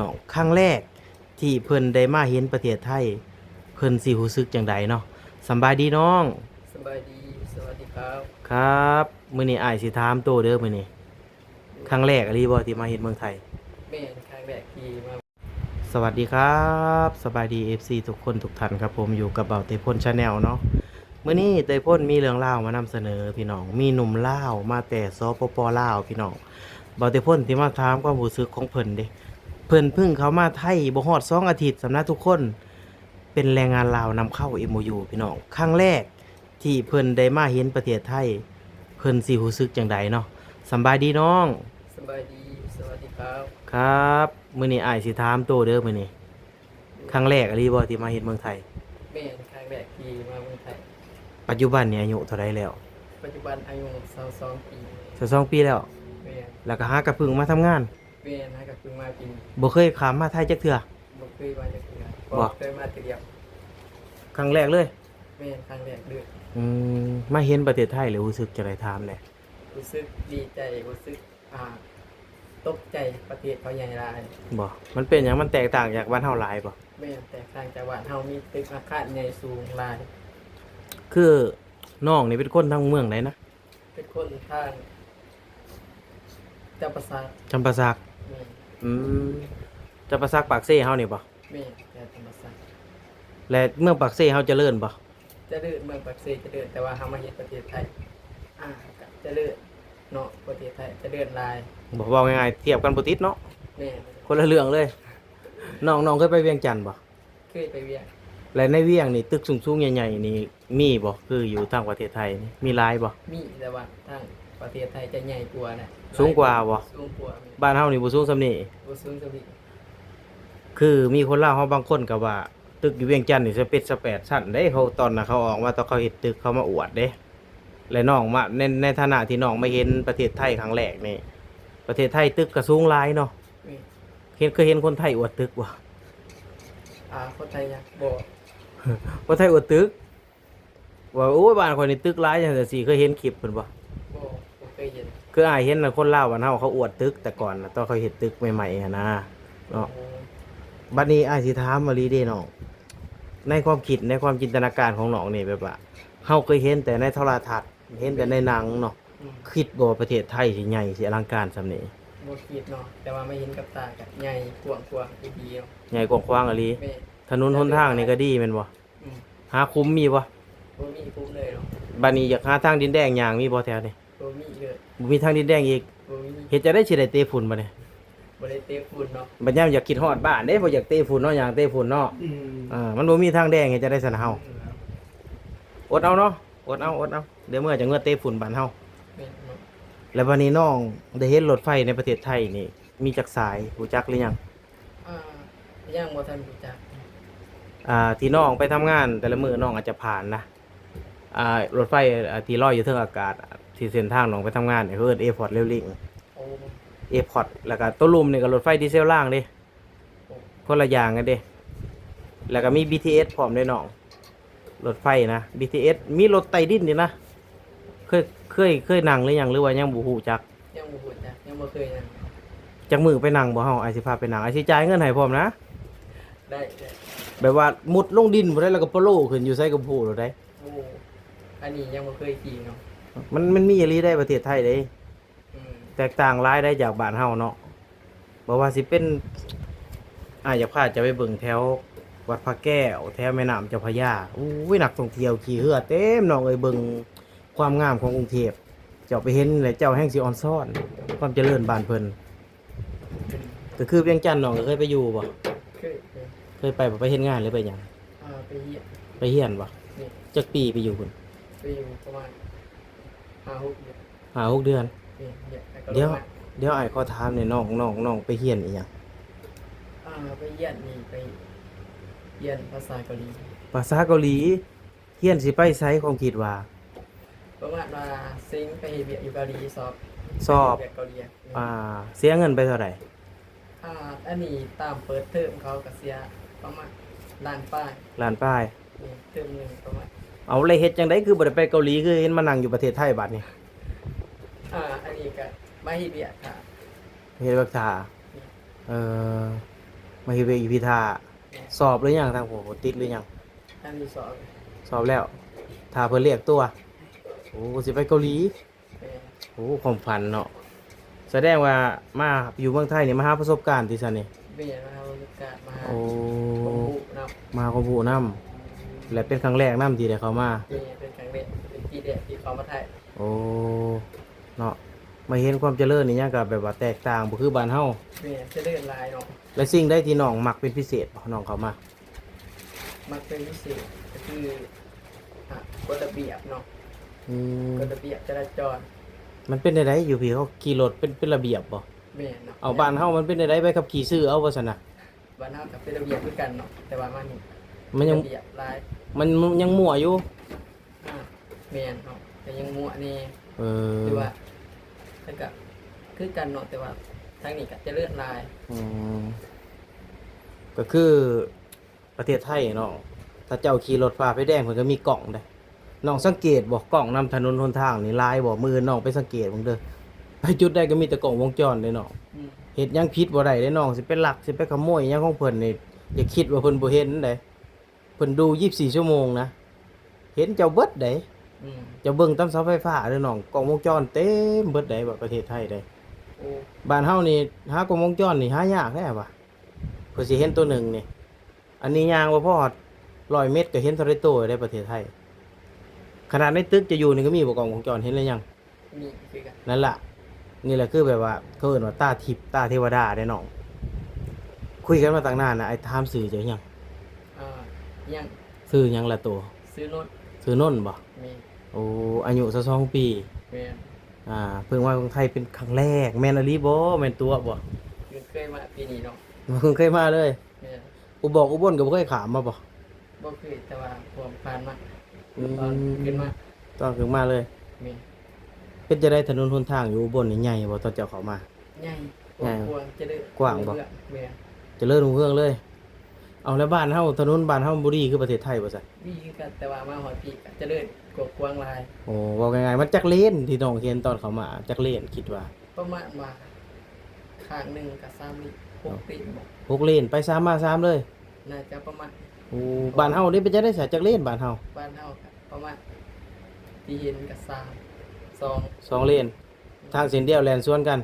น้องครั้งแรกที่เพิ่นได้มาเห็นประเทศไทย เพิ่นสิรู้สึกจังใดเนาะสำบายดีน้อง สบายดี สวัสดีครับครับมื้อนี้อ้ายสิถามโตเด้อมื้อนี้ครั้งแรกอะลีบ่ที่มาเห็นเมืองไทย แม่นครั้งแรกที่มาสวัสดีครับสบายดี FC ทุกคนทุกท่านครับผมอยู่กับเบาเตยพ่นชาแนลเนาะมื้อนี้เตยพ่นมีเรื่องเล่าวมานำเสนอพี่น้องมีหนุ่มลาวมาแต่สปปลาวพี่น้องเบาเตยพ่นที่มาถามความรู้สึกของเพิ่นเด้ เพิ่นเพิ่งเขามาไทยบ่ฮอด2อาทิตย์สำนักทุกคน เป็นแรงงานลาวนำเข้า MOU พี่น้องครั้งแรกที่เพิ่นได้มาเห็นประเทศไทย เพิ่นสิรู้สึกจังใดเนาะสำบายดีน้องสบายดีสวัสดีครับครับมื้อนี้อ้ายสิถามโตเด้อมื้อนี้ครั้งแรกอะลีบ่ที่มาเห็นเมืองไทย แม่นครั้งแรกที่มาเมืองไทย ปัจจุบันเนี่ยอายุเท่าไรแล้วปัจจุบันอายุ22ปีสิบสองปีแล้วแม่นแล้วก็หากระพึ่งมาทำงาน แม่นฮะก็เพิ่งมาปีนี้บ่เคยขามมาไทยจักเทื่อ บ่เคยมาจักเทื่อบ่เคยมาเทื่อเดียวครั้งแรกเลย แม่นครั้งแรกเด้ออืมมาเห็นประเทศไทยหรือรู้สึกจะได้ถามแหละรู้สึกดีใจรู้สึกอ่าตกใจประเทศเขาใหญ่หลายบ่มันเป็นหยังมันแตกต่างจากบ้านเฮาหลายบ่แม่นแต่ทางจังหวัดเฮามีตึกอาคารใหญ่สูงหลาย คือน้องนี่เป็นคนทางเมืองไหนนะเป็นคนทางเจ้าประสาทจำปาสักแม่น อืมจำปาสักปากเซ่เฮานี่บ่แม่นแต่ธรรมศาสตร์และเมืองปากเซ่เฮาเจริญบ่จะเดินเมืองปักเซจะเดินแต่ว่าเฮามาเฮ็ดประเทศไทยอ่าก็จะเดินเนาะประเทศไทยจะเดินลายบ่เว้าง่ายๆเทียบกันบ่ติดเนาะแม่คนละเรื่องเลยน้องน้องเคยไปเวียงจันทน์บ่เคยไปเวียงและในเวียงนี่ตึกสูงๆใหญ่ๆนี่มีบ่คืออยู่ทางประเทศไทยนี่มีหลายบ่มีแต่ว่าทาง ประเทศไทยจะใหญ่กว่านะสูงกว่าบ่ สูงกว่าบ้านเฮานี่บ่สูงซำนี้บ่สูงสวิคือมีคนเล่าวเฮาบางคนก็ว่า ตึกอยู่เวียงจันทน์นี่สเปดสแปดชั้นเด้เขาตอนน่ะเขาออกมาตอนเขาเฮ็ดตึกเขามาอวดเด้ และน้องมาในในฐานะที่น้องมาเห็นประเทศไทยครั้งแรกนี่ ประเทศไทยตึกก็สูงหลายเนาะแม่เห็นเคยเห็นคนไทยอวดตึกบ่อ่าคนไทยยังบ่คนไทยอวดตึกว่าโอ้ยบ้านข่อยนี่ตึกหลายจังซี่สิเคยเห็นคลิปเพิ่นบ่บ่บ่ เคยเห็นคืออ้ายเห็นน่ะคนลาวบ้านเฮาเขาอวดตึกแต่ก่อนน่ะตอนเขาเฮ็ดตึกใหม่ๆอะนะเนาะโอ้บัดนี้อ้ายสิถามมาลีเด้น้องในความคิดในความจินตนาการของน้องนี่แบบว่าเฮาเคยเห็นแต่ในโทรทัศน์เห็นแต่ในหนังเนาะอืมคิดบ่ว่าประเทศไทยสิใหญ่สิอลังการซำนี้บ่คิดเนาะแต่ว่าไม่เห็นกับตาก็ใหญ่กว้างกว่าอีเดียวใหญ่กว้างๆอะลีแม่ถนนหนทางนี่ก็ดีแม่นบ่อืมหาคุ้มมีบ่บ่มีคุ้มเลยเนาะบัดนี้อยากหาทางดินแดงย่างมีบ่แถวนี้ บ่มีเลยบ่มีทางดินแดงอีกบ่มีเฮ็ดจะได้สิได้เตะฝุ่นบ่เนี่ยบ่ได้เตะฝุ่นเนาะบัดยามอยากคิดฮอดบ้านเด้บ่อยากเตะฝุ่นเนาะอย่างเตะฝุ่นเนาะอืมอ่ามันบ่มีทางแดงเฮ็ดจะได้สนะเฮาอดเอาเนาะอดเอาอดเอาเดี๋ยวเมื่อจะเงือเตะฝุ่นบ้านเฮาแม่นเนาะแล้ววันนี้น้องได้เห็นรถไฟในประเทศไทยนี่ มีจักสายรู้จักหรือยังอ่าย่างบ่ทันรู้จักอ่าที่น้องไปทำงานแต่ละมือน้องอาจจะผ่านนะอ่ารถไฟอ่าที่ลอยอยู่เทิงอากาศอะ ที่เส้นทางน้องไปทำงานเนี่ยเขาเอิ้นเอพอร์ตเรลลิงโอ้เอพอร์ตแล้วก็ตัวลุมนี่ก็รถไฟดีเซลล่างเด้คนละอย่างกันเด้แล้วก็มี BTS พร้อมด้วยน้องรถไฟนะ BTS มีรถไต้ดินนี่นะเคยเคยเคยนั่งหรือยังหรือว่ายังบ่ฮู้จักยังบ่รู้จักยังบ่เคยนั่งจักมือไปนั่งบ่เฮาไอสิพาไปนั่งไอสิจ่ายเงินให้พร้อมนะได้ได้แบบว่ามุดลงดินบ่ได้แล้วก็โปโลขึ้นอยู่ใส่กับผู้หรือได้โอ้อันนี้ยังบ่เคยขี่เนาะ มันมันมีอีหลีได้ประเทศไทยเด้อืมแตกต่างหลายได้จากบ้านเฮาเนาะบ่ว่าสิเป็นอ่าอยากพาจะไปเบิ่งแถววัดพระแก้ว แถวแม่น้ำเจ้าพระยาอุ้ยนักท่องเที่ยวขี่เรือเต็มน้องเอ้ยเบิ่งความงามของกรุงเทพเจ้าไปเห็นแล้วเจ้าแห่งสิออนซ่อน ความเจริญบ้านเพิ่นก็คือเวียงจันทน์น้องก็เคยไปอยู่บ่เคยเคยเคยไปบ่ไปเฮ็ดงานหรือไปหยังอ่าไปเยี่ยมไปเฮียนบ่นี่จักปีไปอยู่พุ่นไปอยู่ประมาณ ห้าหกเดือนหาหกเดือน นี่เนี่ยแล้วก็เดี๋ยวลงมาเดี๋ยวไอ้ายขอถามเนี่ยน้องน้องน้องไปเฮียนอีหยังอ่าไปเยี่ยมนี่ไปเยี่ยมภาษาเกาหลีภาษาเกาหลีเฮียนสิไปไสความคิดว่า ประมาณว่าซิงไปเฮ็ดเวียกอยู่เกาหลีสอบสอบ ไปเฮ็ดเวียกเกาหลีอะอ่า เสียเงินไปเท่าไหร่อ่าอันนี้ตามเปิดเทอมเขาก็เสียประมาณล้านป้ายล้านป้ายนี่เทอมหนึงประมาณ เอาเลยเฮ็ดจังไดคือบ่ได้ไปเกาหลีคือเห็นมานั่งอยู่ประเทศไทยบัดนี้อ่าอันนี้ก็มาเฮ็ดเวียกค่ะเฮ็ดรักษาเอ่อมาเฮ็ดเวกอีพิธาสอบหรือยังทางผมติดหรือยังถ้ามีสอบสอบแล้วถ้าเพิ่นเรียกตัวโอ้สิไปเกาหลีแม่โอ้ความฝันเนาะแสดงว่ามาอยู่เมืองไทยนี่มาหาประสบการณ์ที่ซั่นนี่แม่มาเอาโอกาสมาหาโอ้ผมบุเนาะมาของผู้นำ และเป็นครั้งแรกนํที่ได้เข้ามาแม่เป็นครั้งแรกเป็นปีแรกที่เขามาไทยโอ้เนาะมาเห็นความเจริญนี่ยังก็แบบว่าแตกต่างบ่คือบ้านเฮาแม่จะเลื่อนลายเนาะและสิ่งใดที่น้องมักเป็นพิเศษบ่น้องเขามามันเป็นพิเศษก็คืออะกฎระเบียบเนาะอืมกฎระเบียบจราจรมันเป็นไดๆอยู่พี่เขาขี่รถเป็นเป็นระเบียบบ่แม่เนาะเอาบ้านเฮามันเป็นไดๆไปขับขี่ซื้อเอาว่าซั่นน่ะบ้านเฮากับเป็นระเบียบด้วยกันเนาะแต่ว่ามันนี่ มันยัง ระเบียบลายมันยังมั่วอยู่ อะแม่เนาะแต่ยังมั่วนี่เออคือว่าแล้วก็คือกันเนาะแต่ว่าทางนี้ก็จะเลื่อนลายอืมก็คือประเทศไทยเนาะ ถ้าเจ้าขี่รถฝ่าไฟแดงเพิ่นก็มีกล่องได้น้องสังเกตบ่กล่องนำถนนหนทางนี่ลายบ่มือน้องไปสังเกตเบิ่งเด้อ ไปจุดใดก็มีแต่กล่องวงจรเด้เนาะ อืมเฮ็ดหยังผิดบ่ได้เด้น้องสิไปลักสิไปขโมยหยังของเพิ่นนี่อย่าคิดว่าเพิ่นบ่เห็นเด้ เพิ่นดู24ชั่วโมงนะ เห็นเจ้าเบิดเด้อืมเจ้าเบิ่งตามเสาไฟฟ้าเด้อน้องกล้องวงจรเต็มเบิดเด้บ่ประเทศไทยเด้โอ้บ้านเฮานี่หากล้องวงจรนี่หายากแท้ว่ะเพิ่นสิเห็นตัวหนึ่งนี่ อันนี้ยางบ่พอ100เมตรก็เห็นเท่าไรโตได้ประเทศไทย ขนาดในตึกจะอยู่นี่ก็มีบ่กล้องวงจรเห็นหรือยัง มีคือกันนั่นล่ะ นี่แหละคือแบบว่าเขาเอิ้นว่าตาทิพย์ตาเทวดาได้น้อง คุยกันมาตั้งนานนะไอ้ถามสื่อจะหยังอ่า ยังสื่อหยังละตัวซื้อรถสื่อนนท์บ่มีโอ้อายุ22ปี แม่นอ่า เพิ่งมาเมืองไทยเป็นครั้งแรก แม่นอลีบ่แม่นตัวบ่คือเคยมาปีนี้เนาะเพิ่งเคยมาเลย แม่นอุบอกอุบลก็บ่เคยขามมาบ่บ่เคยแต่ว่าผมผ่านมาอืมตอนขึ้นมาตอนขึ้นมาเลยมีเป็นจะได้ถนนหนทางอยู่อุบลนี่ใหญ่บ่ตอนเจ้าเข้ามา ใหญ่ใหญ่กว้างจะได้กว้างบ่ แม่นเจริญรุ่งเรืองเลย เอาแล้วบ้านเฮาถนนบ้านเฮาบ่ดีคือประเทศไทยบ่ซั่นมีคือกันแต่ว่ามาหอยปีกจะเดินกบกว้างลาย โอ้เว้าง่ายๆมันจักเลนที่น้องเห็นตอนเข้ามาจักเลนคิดว่าประมาณว่าข้างหนึ่งกับสามลิตรหกลิตรบอกหกเลนไปสามมาสามเลยน่าจะประมาณโอ้บ้านเฮานี่เป็นจะได้สาจักเลนบ้านเฮาบ้านเฮากับประมาณที่เห็นกับสามสองสองเลนทางเส้นเดียวแลนสวนกัน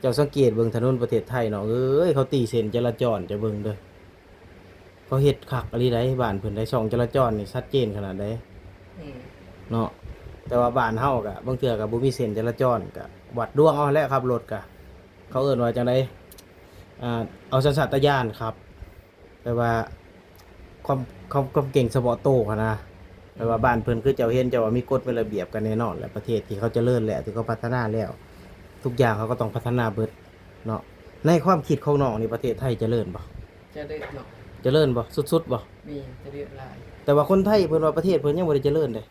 เจ้าสังเกตเบิ่งถนนประเทศไทยเนาะเอ้ยเขาตีเส้นจราจรจะเบิ่งเด้อ เขาเฮ็ดคักอะไรได้บ้านเพิ่นได้ช่องจราจรนี่ชัดเจนขนาดใดอืมเนาะแต่ว่าบ้านเฮาก็บางเทื่อก็บ่มีเส้นจราจรก็วัดดวงเอาแหล้วครับรถก็เขาเอิ้นว่าจังไดอ่าเอาสัญชาตญาณครับแปลว่าความความความเก่งเฉพาะโตวหั้นนะแปลว่าบ้านเพิ่นคือเจ้าเห็นเจ้าว่ามีกฎมีระเบียบกันแน่นอนแหละประเทศที่เขาเจริญแล้วที่เขาพัฒนาแล้ว ทุกอย่างเขาก็ต้องพัฒนาเบิดเนาะในความคิดของน้องนี่ประเทศไทยเจริญบ่ จะเดินเนาะ เจริญบ่สุดๆบ่มีจะเดินลายแต่ว่าคนไทยเพิ่นว่าประเทศเพิ่นยังบ่ได้เจริญเลย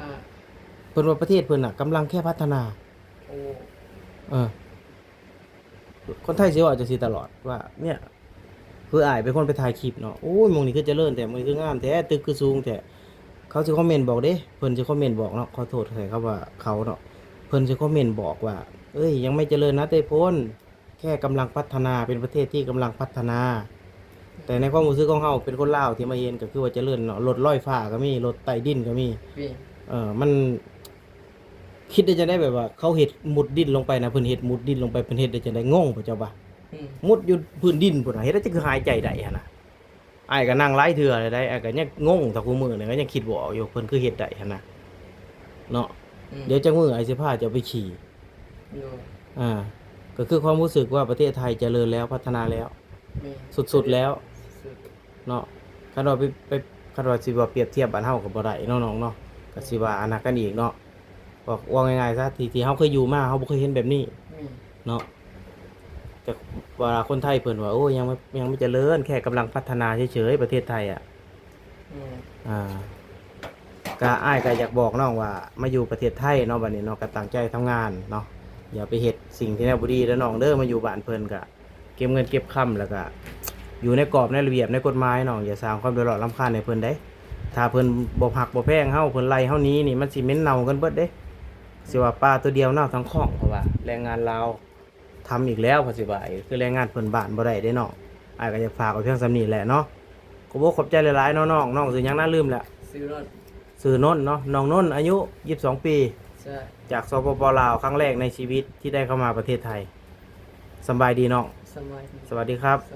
อ่าเพิ่นว่าประเทศเพิ่นน่ะกำลังแค่พัฒนา โอ้เออ คนไทยสิว่าจังซี่ตลอดว่า เนี่ย คืออ้ายเป็นคนไปถ่ายคลิปเนาะโอ้ยหมองนี้คือเจริญแต่หมองนี้คืองามแท้ตึกคือสูงแต่เขาสิคอมเมนต์บอกเด้เพิ่นสิคอมเมนต์บอกเนาะขอโทษใส่ครับว่าเขาเนาะเพิ่นสิคอมเมนต์บอกว่า เอ้ย ยังไม่เจริญนะเต้ยพ้นแค่กำลังพัฒนาเป็นประเทศที่กำลังพัฒนา แต่ในความรู้สึกของเฮาเป็นคนลาวที่มาเห็นก็คือว่าเจริญเนาะรถลอยฟ้าก็มีรถไต่ดินก็มีมีเออมัน คิดได้จะได้แบบว่า เขาเห็ดมุดดินลงไปนะเพิ่นเห็ดมุดดินลงไปเพิ่นเห็ดได้จะได้งงพระเจ้าบ่าอืมมุดอยู่พื้นดินพุ่นน่ะเฮ็ดได้จะคือหายใจได้หั่นน่ะอ้ายก็นั่งไล่เถื่อเลยได้อ้ายก็ยังงงแต่กูมือเนี่ยก็ยังคิดบ่ออกอยู่เพิ่นคือเฮ็ดได้หั่นน่ะเนาะอืมเดี๋ยวจังมืออ้ายสิพาเจะไปขี่อยู่อ่า ก็คือความรู้สึกว่าประเทศไทยเจริญแล้วพัฒนาแล้วมี สุดๆแล้วสุดเนาะคันว่าไปไปคันว่าสิว่าเปรียบเทียบบ้านเฮาก็บ่ได้เนาะน้องเนาะก็สิว่าอันนั้นกันอีกเนาะบอกว่าง่ายๆซะที่ที่เฮาเคยอยู่มาเฮาบ่เคยเห็นแบบนี้มีเนาะแต่เวลาคนไทยเพิ่นว่าโอ้ยังไม่ยังไม่เจริญแค่กำลังพัฒนาเฉยๆประเทศไทยอะอืมอ่าก็อ้ายก็อยากบอกน้องว่ามาอยู่ประเทศไทยเนาะบัดนี้เนาะก็ตั้งใจทำงานเนาะอย่าไปเฮ็ดสิ่งที่แนวบ่ดีแล้วน้องเด้อมาอยู่บ้านเพิ่นก็ เก็บเงินเก็บคำแล้วก็อยู่ในกรอบในระเบียบในกฎหมายน้องอย่าสร้างความเดือดร้อนรำคาญให้เพิ่นเด้ถ้าเพิ่นบ่หักบ่แพงเฮาเพิ่นไล่เฮาหนี้นี่มันสิเหม็นเน่ากันเบิดเด้สิว่าปลาตัวเดียวเน่าทั้งคลองเพราะว่าแรงงานลาวทำอีกแล้วภาษีบายคือแรงงานเพิ่นบ้านบ่ได้ได้เนาะอ้ายก็จะฝากเอาเพียงสำนี้แหละเนาะขอบคุณขอบใจหลายๆเนาะน้องน้องสิยังน่าลืมแหละซื้อรถสื่อนนท์เนาะน้องนนท์อายุ 22 ปีใช่จากสปปลาวครั้งแรกในชีวิตที่ได้เข้ามาประเทศไทยสำบายดีน้อง สวัสดีครับ